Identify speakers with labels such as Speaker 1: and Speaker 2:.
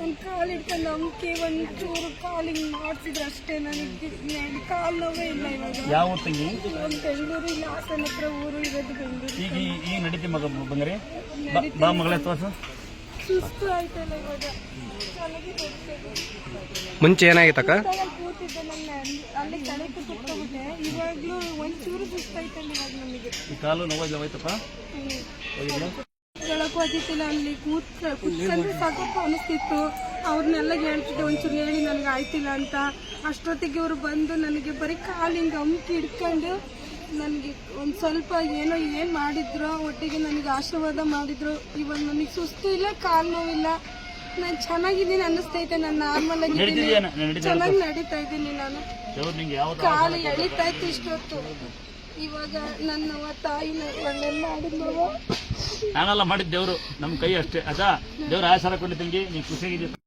Speaker 1: ಒಂದು ಕಾಲು ಹಿಡ್ಕೊಂಡು ಅಂಕೆ ಒಂದು ಚೂರು ಕಾಲಿಗೆ ಮಾಡಿಸಿದ್ರೆ ಅಷ್ಟೇ ನನಗೆ. ಕಾಲು ನೋವೇ ಇಲ್ಲ ಇವಾಗ.
Speaker 2: ಯಾವ ಊರು ತಂಗಿ
Speaker 1: ಒಂದು ಬೆಂಗಳೂರು ಇಲ್ಲ ಹಾಸನ ಹತ್ರ ಊರು ಇರೋದು ಬೆಂಗಳೂರು.
Speaker 2: ಈಗ ಈ ಈಗ ನಡೀತಿ ಮಗ ಬಂದ್ರೆ? ಬಾ ಮಗಳೇ ತೋರ್ಸು.
Speaker 1: ಸುಸ್ತು ಆಯ್ತಲ್ಲ ಇವಾಗ.
Speaker 3: ಮುಂಚೆ ಏನಾಗಿತ್ತಕ್ಕ
Speaker 1: ಕೂತಿದ್ದೆ ನನ್ನ ಅಲ್ಲಿ- ಚೂರು ಕಳೆದು ಕೂತ್ಕೊಂಡ್ಬಿಟ್ಟೆ ಇವಾಗಲೂ ಒಂಚೂರು ಸುಸ್ತಾಯ್ತಲ್ಲ ಇವಾಗ ನಮಗೆ.
Speaker 2: ಈ ಕಾಲು ನೋವು ಹೋಯ್ತಪ್ಪ?
Speaker 1: ಆಗಿತ್ತಿಲ್ಲ ಅಲ್ಲಿ ಕೂತ್ ಕುತ್ಕೊಂಡ್ರೆ ಸಾಕಪ್ಪ ಅನಿಸ್ತಿತ್ತು. ಅವ್ರನ್ನೆಲ್ಲ ಹೇಳ್ತಿದ್ದೆ ಒಂಚೂರು ಹೇಳಿ ನನಗೆ ಆಯ್ತಿಲ್ಲ ಅಂತ. ಅಷ್ಟೊತ್ತಿಗೆ ಇವರು ಬಂದು ನನಗೆ ಬರೀ ಕಾಲಿಂಗ್ ಅಮ್ಕಿ ಹಿಡ್ಕೊಂಡು ನನಗೆ ಒಂದು ಸ್ವಲ್ಪ ಏನೋ ಏನು ಮಾಡಿದ್ರು ಒಟ್ಟಿಗೆ ನನಗೆ ಆಶೀರ್ವಾದ ಮಾಡಿದ್ರು. ಇವಾಗ ನನಗೆ ಸುಸ್ತು ಇಲ್ಲ ಕಾಲು ನೋವಿಲ್ಲ. ನಾನು ಚೆನ್ನಾಗಿದ್ದೀನಿ ಅನ್ನಿಸ್ತೈತೆ ನಾನು ನಾರ್ಮಲ್ ಆಗಿದ್ದೀನಿ. ಚೆನ್ನಾಗಿ ನಡೀತಾ ಇದ್ದೀನಿ ನಾನು. ಕಾಲು ಎಳಿತಾ ಇತ್ತು ಇಷ್ಟೊತ್ತು.
Speaker 2: ನಾನೆಲ್ಲ ಮಾಡಿದ್ದು ದೇವ್ರು. ಕೈ ಅಷ್ಟೇ. ಅದ ದೇವ್ರ ಆಸರ ಕೊಟ್ಟಿದ್ದಂಗೆ ನೀವು ನೀನು ಖುಷಿಯಾಗಿದ್ದೀಯ?